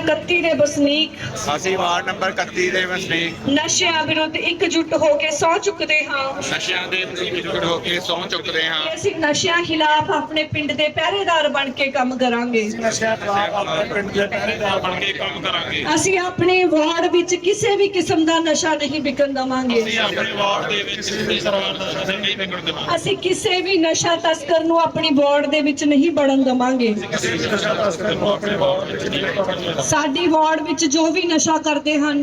ਵਸਨੀਕ। ਅਸੀਂ ward number 31 ਦੇ ਵਸਨੀਕ। ਨਸ਼ਿਆਂ ਵਿਰੁੱਧ ਇਕਜੁੱਟ ਹੋ ਕੇ ਸਹੁੰ ਚੁੱਕਦੇ ਹਾਂ। ਨਸ਼ਿਆਂ ਦੇ ਵਿਰੁੱਧ ਹੋ ਕੇ ਸਹੁੰ ਚੁੱਕਦੇ ਹਾਂ। ਕਿ ਅਸੀਂ ਨਸ਼ਿਆਂ ਖਿਲਾਫ ਆਪਣੇ ਪਿੰਡ ਦੇ ਪਹਿਰੇਦਾਰ ਬਣ ਕੇ ਕੰਮ ਕਰਾਂਗੇ। ਪਿੰਡ ਦੇ ਪਹਿਰੇਦਾਰ ਬਣ ਕੇ ਕੰਮ ਕਰਾਂਗੇ। ਅਸੀਂ ਆਪਣੇ ਵਾਰਡ ਵਿੱਚ ਕਿਸੇ ਵੀ ਕਿਸਮ ਦਾ ਨਸ਼ਾ ਨਹੀਂ ਵਿਕਣ ਦੇਵਾਂਗੇ। ਅਸੀਂ ਆਪਣੇ ਵਾਰਡ ਦੇ ਵਿੱਚ ਕਿਸੇ ਤਰ੍ਹਾਂ ਦਾ ਨਸ਼ਾ ਨਹੀਂ ਵਿਕਣ ਦੇਵਾਂਗੇ। ਅਸੀਂ ਕਿਸੇ ਵੀ ਨਸ਼ਾ ਤਸਕਰ ਨੂੰ ਆਪਣੀ ਵਾਰਡ ਦੇ ਵਿੱਚ ਨਹੀਂ ਵੜਨ ਦੇਵਾਂਗੇ। ਕਿਸੇ ਵੀ ਨਸ਼ਾ ਤਸਕਰ ਨੂੰ ਆਪਣੇ ਵਾਰਡ ਵਿੱਚ ਨਹੀਂ ਵਿਕਣ ਦੇਵਾਂਗੇ। ਸਾਡੀ ਵਾਰਡ ਵਿੱਚ ਜੋ ਵੀ ਨਸ਼ਾ ਕਰਦੇ ਹਨ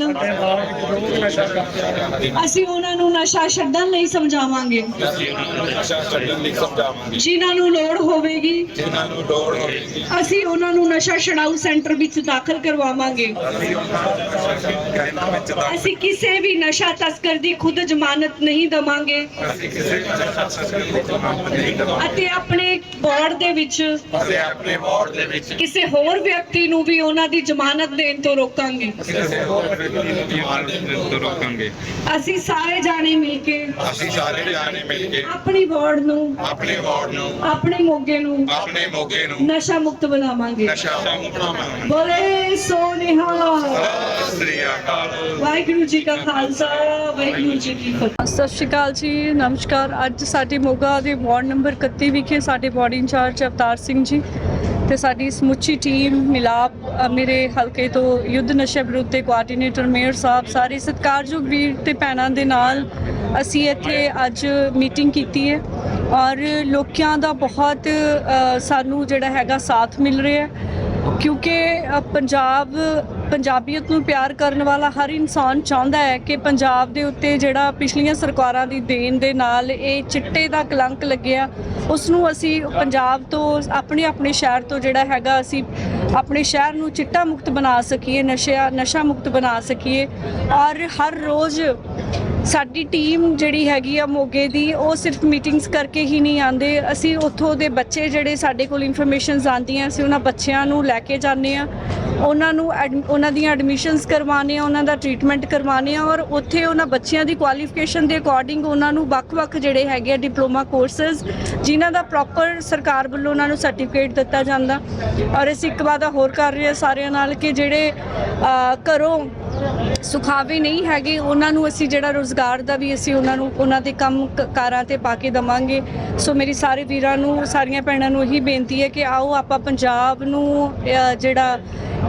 ਅਸੀਂ ਉਹਨਾਂ ਨੂੰ ਨਸ਼ਾ ਛੱਡਣ ਲਈ ਸਮਝਾਵਾਂਗੇ। ਜਿਨ੍ਹਾਂ ਨੂੰ ਲੋੜ ਹੋਵੇਗੀ ਅਸੀਂ ਉਹਨਾਂ ਨੂੰ ਨਸ਼ਾ ਛਡਾਊ ਸੈਂਟਰ ਵਿੱਚ ਦਾਖਲ ਕਰਵਾਵਾਂਗੇ। ਅਸੀਂ ਕਿਸੇ ਵੀ ਨਸ਼ਾ ਤਸਕਰ ਦੀ ਖੁਦ ਜ਼ਮਾਨਤ ਨਹੀਂ ਦਵਾਂਗੇ। ਅਤੇ ਆਪਣੇ ਵਿੱਚ ਅਸੀਂ ਆਪਣੇ ਵਾਰਡ ਦੇ ਵਿੱਚ ਕਿਸੇ ਹੋਰ ਵਿਅਕਤੀ ਨੂੰ ਵੀ ਉਹਨਾਂ ਦੀ ਜ਼ਮਾਨਤ ਦੇਣ ਤੋਂ ਰੋਕਾਂਗੇ। ਕਿਸੇ ਹੋਰ ਵਿਅਕਤੀ ਨੂੰ ਜ਼ਮਾਨਤ ਦੇਣ ਤੋਂ ਰੋਕਾਂਗੇ। ਅਸੀਂ ਸਾਰੇ ਜਾਣੇ ਮਿਲ ਕੇ ਅਸੀਂ ਸਾਰੇ ਜਾਣੇ ਮਿਲ ਕੇ ਆਪਣੀ ਵਾਰਡ ਨੂੰ ਆਪਣੇ ਵਾਰਡ ਨੂੰ ਆਪਣੇ ਮੋਗੇ ਨੂੰ ਆਪਣੇ ਮੋਗੇ ਨੂੰ ਨਸ਼ਾ ਮੁਕਤ ਬਣਾਵਾਂਗੇ। ਨਸ਼ਾ ਮੁਕਤ ਬਣਾਵਾਂਗੇ। ਬੋਲੇ ਸੋਨਿਹਾ। ਸਤਿ ਸ੍ਰੀ ਅਕਾਲ। ਵਾਹਿਗੁਰੂ ਜੀ ਕਾ ਖਾਲਸਾ ਵਾਹਿਗੁਰੂ ਜੀ ਕੀ ਫਤਿਹ। ਸਤਿ ਸ਼੍ਰੀ ਅਕਾਲ ਜੀ ਨਮਸਕਾਰ। ਅੱਜ ਸਾਡੇ ਮੋਗਾ ਦੇ ਵਾਰਡ ਨੰਬਰ 31 ਵਿਖੇ ਸਾਡੇ ਬਾਡੀ ਇੰਚਾਰਜ ਅਵਤਾਰ ਸਿੰਘ ਜੀ ਤੇ ਸਾਡੀ ਸਮੁੱਚੀ ਟੀਮ ਮਿਲਾਪ ਮੇਰੇ ਹਲਕੇ ਤੋਂ ਯੁੱਧ ਨਸ਼ਾ ਵਿਰੁੱਧ ਦੇ ਕੋਆਰਡੀਨੇਟਰ ਮੇਅਰ ਸਾਹਿਬ, ਸਾਰੇ ਸਤਿਕਾਰਯੋਗ ਵੀਰ ਤੇ ਭੈਣਾਂ ਦੇ ਨਾਲ ਅਸੀਂ ਇੱਥੇ ਅੱਜ ਮੀਟਿੰਗ ਕੀਤੀ ਹੈ ਔਰ ਲੋਕਾਂ ਦਾ ਬਹੁਤ ਸਾਨੂੰ ਜਿਹੜਾ ਹੈਗਾ ਸਾਥ ਮਿਲ ਰਿਹਾ ਹੈ ਕਿਉਂਕਿ ਪੰਜਾਬ ਪੰਜਾਬੀਅਤ ਨੂੰ ਪਿਆਰ ਕਰਨ ਵਾਲਾ ਹਰ ਇਨਸਾਨ ਚਾਹੁੰਦਾ ਹੈ ਕਿ ਪੰਜਾਬ ਦੇ ਉੱਤੇ ਜਿਹੜਾ ਪਿਛਲੀਆਂ ਸਰਕਾਰਾਂ ਦੀ ਦੇਣ ਦੇ ਨਾਲ ਇਹ ਚਿੱਟੇ ਦਾ ਕਲੰਕ ਲੱਗਿਆ ਉਸ ਨੂੰ ਅਸੀਂ ਪੰਜਾਬ ਤੋਂ ਆਪਣੇ ਆਪਣੇ ਸ਼ਹਿਰ ਤੋਂ ਜਿਹੜਾ ਹੈਗਾ ਅਸੀਂ ਆਪਣੇ ਸ਼ਹਿਰ ਨੂੰ ਚਿੱਟਾ ਮੁਕਤ ਬਣਾ ਸਕੀਏ ਨਸ਼ਾ ਨਸ਼ਾ ਮੁਕਤ ਬਣਾ ਸਕੀਏ ਔਰ ਹਰ ਰੋਜ਼ ਸਾਡੀ ਟੀਮ ਜਿਹੜੀ ਹੈਗੀ ਆ ਮੋਗੇ ਦੀ, ਉਹ ਸਿਰਫ ਮੀਟਿੰਗਸ ਕਰਕੇ ਹੀ ਨਹੀਂ ਆਉਂਦੇ। ਅਸੀਂ ਉੱਥੋਂ ਦੇ ਬੱਚੇ ਜਿਹੜੇ ਸਾਡੇ ਕੋਲ ਇਨਫੋਰਮੇਸ਼ਨਸ ਆਉਂਦੀਆਂ, ਅਸੀਂ ਉਹਨਾਂ ਬੱਚਿਆਂ ਨੂੰ ਲੈ ਕੇ ਜਾਂਦੇ ਆ ਉਹਨਾਂ ਨੂੰ ਐਡ- ਉਹਨਾਂ ਦੀਆਂ ਐਡਮਿਸ਼ਨਸ ਕਰਵਾਉਂਦੇ ਆ ਉਹਨਾਂ ਦਾ ਟ੍ਰੀਟਮੈਂਟ ਕਰਵਾਉਂਦੇ ਆ ਔਰ ਉੱਥੇ ਉਹਨਾਂ ਬੱਚਿਆਂ ਦੀ ਕੁਆਲੀਫਿਕੇਸ਼ਨ ਦੇ ਅਕੋਰਡਿੰਗ ਉਹਨਾਂ ਨੂੰ ਵੱਖ-ਵੱਖ ਜਿਹੜੇ ਹੈਗੇ ਆ ਡਿਪਲੋਮਾ ਕੋਰਸਸ ਜਿਨ੍ਹਾਂ ਦਾ ਪ੍ਰੋਪਰ ਸਰਕਾਰ ਵੱਲੋਂ ਉਹਨਾਂ ਨੂੰ ਸਰਟੀਫਿਕੇਟ ਦਿੱਤਾ ਜਾਂਦਾ। ਔਰ ਅਸੀਂ ਇੱਕ ਵਾਰ ਵਾਦਾ ਹੋਰ ਕਰ ਰਹੇ ਹਾਂ ਸਾਰਿਆਂ ਨਾਲ ਕਿ ਜਿਹੜੇ ਘਰੋਂ ਸੁਖਾਵੇ ਨਹੀਂ ਹੈਗੇ, ਉਹਨਾਂ ਨੂੰ ਅਸੀਂ ਜਿਹੜਾ ਰੋਜ਼ਗਾਰ ਦਾ ਵੀ ਅਸੀਂ ਉਹਨਾਂ ਨੂੰ, ਉਹਨਾਂ ਦੇ ਕੰਮ ਕਾਰਾਂ ਤੇ ਪਾ ਕੇ ਦਵਾਂਗੇ। ਸੋ ਮੇਰੀ ਸਾਰੇ ਵੀਰਾਂ ਨੂੰ, ਸਾਰੀਆਂ ਭੈਣਾਂ ਨੂੰ ਇਹੀ ਬੇਨਤੀ ਹੈ ਕਿ ਆਓ ਆਪਾਂ ਪੰਜਾਬ ਨੂੰ ਜਿਹੜਾ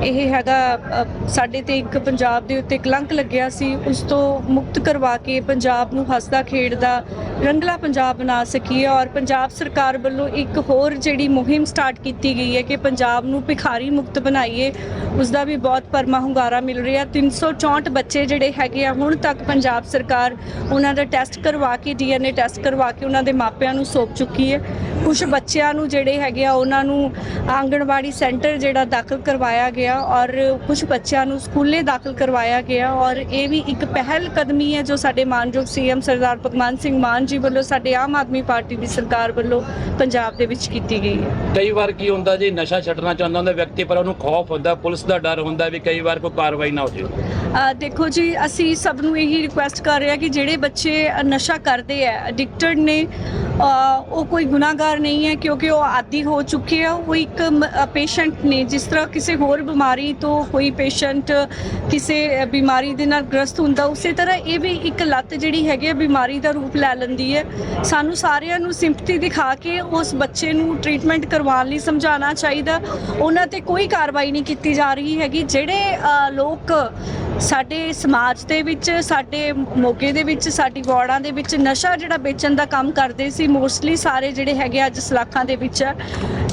ਇਹ ਹੈਗਾ ਸਾਡੇ ਤੇ ਇੱਕ ਪੰਜਾਬ ਦੇ ਉੱਤੇ ਕਲੰਕ ਲੱਗਿਆ ਸੀ, ਉਸ ਤੋਂ ਮੁਕਤ ਕਰਵਾ ਕੇ ਪੰਜਾਬ ਨੂੰ ਹੱਸਦਾ, ਖੇਡਦਾ, ਰੰਗਲਾ ਪੰਜਾਬ ਬਣਾ ਸਕੀਏ ਔਰ ਪੰਜਾਬ ਸਰਕਾਰ ਵੱਲੋਂ ਇੱਕ ਹੋਰ ਜਿਹੜੀ ਮੁਹਿੰਮ ਸਟਾਰਟ ਕੀਤੀ ਗਈ ਹੈ ਕਿ ਪੰਜਾਬ ਨੂੰ ਭਿਖਾਰੀ ਮੁਕਤ ਬਣਾਈਏ ਉਸ ਦਾ ਵੀ ਬਹੁਤ ਪਰਮਾ ਹੁੰਗਾਰਾ ਮਿਲ ਰਿਹਾ। 364 ਬੱਚੇ ਜਿਹੜੇ ਹੈਗੇ ਆ, ਹੁਣ ਤੱਕ ਪੰਜਾਬ ਸਰਕਾਰ ਉਹਨਾਂ ਦਾ ਟੈਸਟ ਕਰਵਾ ਕੇ, ਡੀਐਨਏ ਟੈਸਟ ਕਰਵਾ ਕੇ ਉਹਨਾਂ ਦੇ ਮਾਪਿਆਂ ਨੂੰ ਸੌਂਪ ਚੁੱਕੀ ਹੈ। ਕੁਝ ਬੱਚਿਆਂ ਨੂੰ ਜਿਹੜੇ ਹੈਗੇ ਆ ਉਹਨਾਂ ਨੂੰ ਆਂਗਣਵਾੜੀ ਸੈਂਟਰ ਜਿਹੜਾ ਦਾਖਲ ਕਰਵਾਇਆ ਗਿਆ ਔਰ ਕੁਝ ਬੱਚਿਆਂ ਨੂੰ ਸਕੂਲੇ ਦਾਖਲ ਕਰਵਾਇਆ ਗਿਆ ਔਰ ਇਹ ਵੀ ਇੱਕ ਪਹਿਲ ਕਦਮੀ ਹੈ ਜੋ ਸਾਡੇ ਮਾਨਯੋਗ ਸੀਐਮ ਸਰਦਾਰ ਭਗਵੰਤ ਸਿੰਘ ਮਾਨ ਜੀ ਵੱਲੋਂ ਸਾਡੇ ਆਮ ਆਦਮੀ ਪਾਰਟੀ ਦੀ ਸਰਕਾਰ ਵੱਲੋਂ ਪੰਜਾਬ ਦੇ ਵਿੱਚ ਕੀਤੀ ਗਈ ਹੈ। ਕਈ ਵਾਰ ਕੀ ਹੁੰਦਾ ਜੀ ਨਸ਼ਾ ਛੱਡਣਾ ਚਾਹੁੰਦਾ ਹੁੰਦਾ ਵਿਅਕਤੀ ਪਰ ਉਹਨੂੰ ਖੌਫ ਹੁੰਦਾ ਪੁਲਿਸ ਦਾ ਡਰ ਹੁੰਦਾ ਵੀ ਕਈ ਵਾਰ ਕੋਈ ਕਾਰਵਾਈ ਨਾ ਹੋ ਜਾਵੇ। ਦੇਖੋ ਜੀ ਅਸੀਂ ਸਭ ਨੂੰ ਇਹੀ ਰਿਕੁਐਸਟ ਕਰ ਰਹੇ ਹਾਂ ਕਿ ਜਿਹੜੇ ਬੱਚੇ ਨਸ਼ਾ ਕਰਦੇ ਆ ਐਡਿਕਟਡ ਨੇ ਉਹ ਕੋਈ ਗੁਨਾਹਗਾਰ ਨਹੀਂ ਹੈ ਕਿਉਂਕਿ ਉਹ ਆਦੀ ਹੋ ਚੁੱਕੇ ਆ ਉਹ ਇੱਕ ਪੇਸ਼ੈਂਟ ਨੇ। ਜਿਸ ਤਰ੍ਹਾਂ ਕਿਸੇ ਹੋਰ ਬਿਮਾਰੀ ਤੋਂ ਕੋਈ ਪੇਸ਼ੈਂਟ ਕਿਸੇ ਬਿਮਾਰੀ ਦੇ ਨਾਲ ਗ੍ਰਸਤ ਹੁੰਦਾ, ਉਸੇ ਤਰ੍ਹਾਂ ਇਹ ਵੀ ਇੱਕ ਲੱਤ ਜਿਹੜੀ ਹੈਗੀ ਹੈ, ਬਿਮਾਰੀ ਦਾ ਰੂਪ ਲੈ ਲੈਂਦੀ ਹੈ। ਸਾਨੂੰ ਸਾਰਿਆਂ ਨੂੰ ਸਿੰਪਥੀ ਦਿਖਾ ਕੇ ਉਸ ਬੱਚੇ ਨੂੰ ਟ੍ਰੀਟਮੈਂਟ ਕਰਵਾਉਣ ਲਈ ਸਮਝਾਉਣਾ ਚਾਹੀਦਾ। ਉਹਨਾਂ ਤੇ ਕੋਈ ਕਾਰਵਾਈ ਨਹੀਂ ਕੀਤੀ ਜਾ ਰਹੀ ਹੈਗੀ। ਜਿਹੜੇ ਲੋਕ ਸਾਡੇ ਸਮਾਜ ਦੇ ਵਿੱਚ, ਸਾਡੇ ਮੋਗੇ ਦੇ ਵਿੱਚ, ਸਾਡੀ ਵਾਰਡਾਂ ਦੇ ਵਿੱਚ ਨਸ਼ਾ ਜਿਹੜਾ ਵੇਚਣ ਦਾ ਕੰਮ ਕਰਦੇ ਸੀ ਮੋਸਟਲੀ ਸਾਰੇ ਜਿਹੜੇ ਹੈਗੇ ਅੱਜ ਸਲਾਖਾਂ ਦੇ ਵਿੱਚ ਹੈ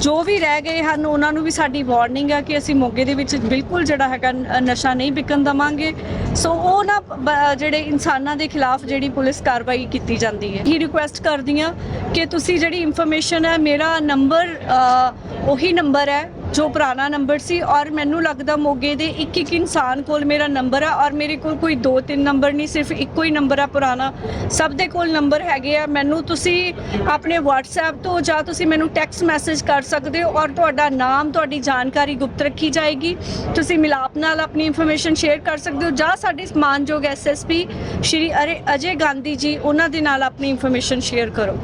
ਜੋ ਵੀ ਰਹਿ ਗਏ ਹਨ, ਉਹਨਾਂ ਨੂੰ ਵੀ ਸਾਡੀ ਵਾਰਨਿੰਗ ਹੈ ਕਿ ਅਸੀਂ ਮੋਗੇ ਦੇ ਵਿੱਚ ਬਿਲਕੁਲ ਜਿਹੜਾ ਹੈਗਾ ਨਸ਼ਾ ਨਹੀਂ ਵਿਕਣ ਦਵਾਂਗੇ। ਸੋ ਉਹ ਨਾ ਬ- ਜਿਹੜੇ ਇਨਸਾਨਾਂ ਦੇ ਖਿਲਾਫ ਜਿਹੜੀ ਪੁਲਿਸ ਕਾਰਵਾਈ ਕੀਤੀ ਜਾਂਦੀ ਹੈ। ਇਹ ਰਿਕੁਐਸਟ ਕਰਦੀ ਹਾਂ ਕਿ ਤੁਸੀਂ ਜਿਹੜੀ ਇਨਫੋਰਮੇਸ਼ਨ ਹੈ, ਮੇਰਾ ਨੰਬਰ ਉਹੀ ਨੰਬਰ ਹੈ। ਜੋ ਪੁਰਾਣਾ ਨੰਬਰ ਸੀ ਔਰ ਮੈਨੂੰ ਲੱਗਦਾ ਮੋਗੇ ਦੇ ਇੱਕ ਇੱਕ ਇਨਸਾਨ ਕੋਲ ਮੇਰਾ ਨੰਬਰ ਆ ਔਰ ਮੇਰੇ ਕੋਲ ਕੋਈ ਦੋ ਤਿੰਨ ਨੰਬਰ ਨਹੀਂ, ਸਿਰਫ ਇੱਕੋ ਹੀ ਨੰਬਰ ਆ ਪੁਰਾਣਾ। ਸਭ ਦੇ ਕੋਲ ਨੰਬਰ ਹੈਗੇ ਆ। ਮੈਨੂੰ ਤੁਸੀਂ ਆਪਣੇ WhatsApp ਤੋਂ ਜਾਂ ਤੁਸੀਂ ਮੈਨੂੰ ਟੈਕਸਟ ਮੈਸੇਜ ਕਰ ਸਕਦੇ ਹੋ ਔਰ ਤੁਹਾਡਾ ਨਾਮ, ਤੁਹਾਡੀ ਜਾਣਕਾਰੀ ਗੁਪਤ ਰੱਖੀ ਜਾਏਗੀ। ਤੁਸੀਂ ਮਿਲਾਪ ਨਾਲ ਆਪਣੀ ਇਨਫੋਰਮੇਸ਼ਨ ਸ਼ੇਅਰ ਕਰ ਸਕਦੇ ਹੋ ਜਾਂ ਸਾਡੇ ਮਾਨਯੋਗ ਐਸਐਸਪੀ ਸ਼੍ਰੀ ਅਰੇ ਅਜੇ ਗਾਂਧੀ ਜੀ, ਉਹਨਾਂ ਦੇ ਨਾਲ ਆਪਣੀ ਇਨਫੋਰਮੇਸ਼ਨ ਸ਼ੇਅਰ ਕਰੋ।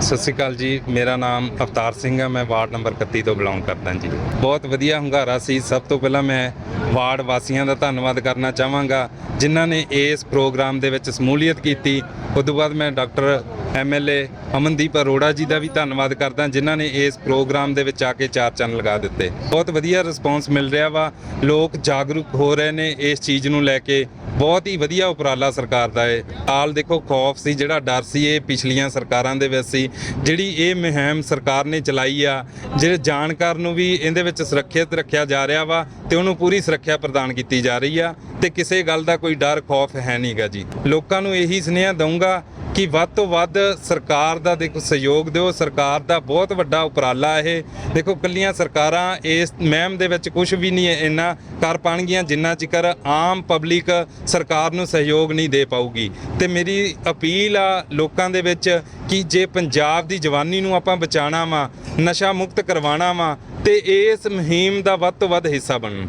ਸਤਿ ਸ਼੍ਰੀ ਅਕਾਲ ਜੀ, ਮੇਰਾ ਨਾਮ ਅਵਤਾਰ ਸਿੰਘ ਹੈ ਮੈਂ ਵਾਰਡ ਨੰਬਰ 31 ਤੋਂ ਬਿਲੋਂਗ ਕਰਦਾ ਜੀ। ਬਹੁਤ ਵਧੀਆ ਹੁੰਗਾਰਾ ਸੀ। ਸਭ ਤੋਂ ਪਹਿਲਾਂ ਮੈਂ ਵਾਰਡ ਵਾਸੀਆਂ ਦਾ ਧੰਨਵਾਦ ਕਰਨਾ ਚਾਹਾਂਗਾ, ਜਿਨ੍ਹਾਂ ਨੇ ਇਸ ਪ੍ਰੋਗਰਾਮ ਦੇ ਵਿੱਚ ਸਮੂਲੀਅਤ ਕੀਤੀ। ਉਸ ਤੋਂ ਬਾਅਦ ਮੈਂ ਡਾਕਟਰ ਐਮਐਲਏ ਅਮਨਦੀਪ ਅਰੋੜਾ ਜੀ ਦਾ ਵੀ ਧੰਨਵਾਦ ਕਰਦਾ, ਜਿਨ੍ਹਾਂ ਨੇ ਇਸ ਪ੍ਰੋਗਰਾਮ ਦੇ ਵਿੱਚ ਆ ਕੇ ਚਾਰ ਚੰਨ ਲਗਾ ਦਿੱਤੇ। ਬਹੁਤ ਵਧੀਆ ਰਿਸਪੌਂਸ ਮਿਲ ਰਿਹਾ ਵਾ। ਲੋਕ ਜਾਗਰੂਕ ਹੋ ਰਹੇ ਨੇ ਇਸ ਚੀਜ਼ ਨੂੰ ਲੈ ਕੇ। ਬਹੁਤ ਹੀ ਵਧੀਆ ਉਪਰਾਲਾ ਸਰਕਾਰ ਦਾ ਹੈ ਆਲ ਦੇਖੋ, ਖੌਫ ਸੀ, ਜਿਹੜਾ ਡਰ ਸੀ, ਇਹ ਪਿਛਲੀਆਂ ਸਰਕਾਰਾਂ ਦੇ ਵਿੱਚ ਸੀ। ਜਿਹੜੀ ਇਹ ਮੁਹਿੰਮ ਸਰਕਾਰ ਨੇ ਚਲਾਈ ਆ ਜਿਹੜੇ ਜਾਣਕਾਰ ਨੂੰ ਵੀ ਇਹਦੇ ਵਿੱਚ ਸੁਰੱਖਿਅਤ ਰੱਖਿਆ ਜਾ ਰਿਹਾ ਵਾ, ਤੇ ਉਹਨੂੰ ਪੂਰੀ ਸੁਰੱਖਿਆ ਪ੍ਰਦਾਨ ਕੀਤੀ ਜਾ ਰਹੀ ਆ। ਤੇ ਕਿਸੇ ਗੱਲ ਦਾ ਕੋਈ ਡਰ, ਖੌਫ ਹੈ ਨਹੀਂਗਾ ਜੀ। ਲੋਕਾਂ ਨੂੰ ਇਹੀ ਸੁਨੇਹਾ ਦਊਂਗਾ ਕਿ ਵੱਧ ਤੋਂ ਵੱਧ ਸਰਕਾਰ ਦਾ ਦੇਖੋ ਸਹਿਯੋਗ ਦਿਓ, ਸਰਕਾਰ ਦਾ ਬਹੁਤ ਵੱਡਾ ਉਪਰਾਲਾ ਇਹ। ਦੇਖੋ ਕੱਲੀਆਂ ਸਰਕਾਰਾਂ ਇਸ ਮਹਿਮ ਦੇ ਵਿੱਚ ਕੁਝ ਵੀ ਨਹੀਂ ਇੰਨਾ ਕਰ ਪਾਣਗੀਆਂ ਜਿੰਨਾ ਚਿਕਰ ਆਮ ਪਬਲਿਕ ਸਰਕਾਰ ਨੂੰ ਸਹਿਯੋਗ ਨਹੀਂ ਦੇ ਪਾਊਗੀ। ਤੇ ਮੇਰੀ ਅਪੀਲ ਆ ਲੋਕਾਂ ਦੇ ਵਿੱਚ ਕਿ ਜੇ ਪੰਜਾਬ ਦੀ ਜਵਾਨੀ ਨੂੰ ਆਪਾਂ ਬਚਾਉਣਾ ਵਾ, ਨਸ਼ਾ ਮੁਕਤ ਕਰਵਾਉਣਾ ਵਾ, ਤੇ ਇਸ ਮੁਹਿੰਮ ਦਾ ਵੱਧ ਤੋਂ ਵੱਧ ਹਿੱਸਾ ਬਣਨ।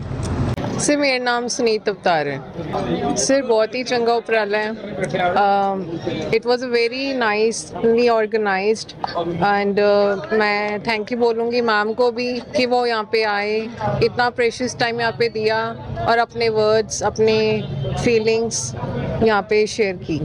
ਸਰ ਮੇਰਾ ਨਾਮ ਸੁਨੀਤ ਅਵਤਾਰ ਹੈ ਸਰ ਬਹੁਤ ਹੀ ਚੰਗਾ ਉਪਰਾਲਾ ਹੈ it was a very nicely organised and मैं थैंक यू बोलूँगी मैम को भी कि वो यहाँ पे आए इतना प्रेशियस टाइम यहाँ पे दिया और अपने वर्ड्स अपने फीलिंग्स यहाँ पे शेयर की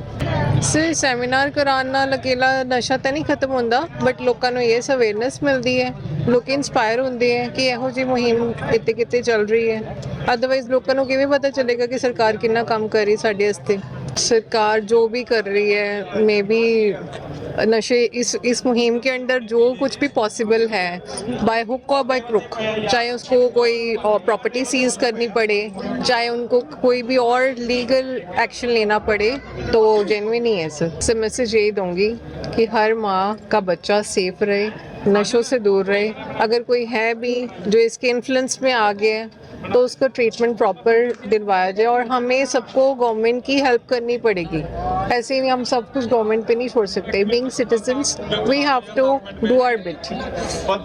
ਸਰ ਸੈਮੀਨਾਰ ਕਰਾਉਣ ਨਾਲ ਅਕੇਲਾ ਨਸ਼ਾ ਤਾਂ ਨਹੀਂ ਖਤਮ ਹੁੰਦਾ ਬਟ ਲੋਕਾਂ ਨੂੰ ਇਸ ਅਵੇਅਰਨੈਸ ਮਿਲਦੀ ਹੈ ਲੋਕ ਇਨਸਪਾਇਰ ਹੁੰਦੇ ਹੈ ਕਿ ਇਹੋ ਜਿਹੀ ਮੁਹਿੰਮ ਕਿਤੇ ਕਿਤੇ ਚੱਲ ਰਹੀ ਹੈ ਅਦਰਵਾਈਜ਼ ਲੋਕਾਂ ਨੂੰ ਕਿਵੇਂ ਪਤਾ ਚੱਲੇਗਾ ਕਿ ਸਰਕਾਰ ਕਿੰਨਾ ਕੰਮ ਕਰ ਰਹੀ ਸਾਡੇ ਵਾਸਤੇ सरकार जो भी कर रही है मे बी नशे इस इस मुहिम के अंडर जो कुछ भी पॉसिबल है बाय हुक और बाय क्रुक चाहे उसको कोई प्रॉपर्टी सीज करनी पड़े चाहे उनको कोई भी और लीगल एक्शन लेना पड़े तो जेनविन ही है सर सर मैसेज यही दूंगी कि हर माँ का बच्चा सेफ रहे नशों से दूर रहे। अगर कोई है भी जो इसके इन्फ्लुएंस में आ गया है तो उसका ट्रीटमेंट प्रॉपर दिलवाया जाए और हमें सबको गवर्नमेंट की हेल्प करनी पड़ेगी। ऐसे ही हम सब कुछ गवर्नमेंट पे नहीं छोड़ सकते। Being citizens we have to do our bit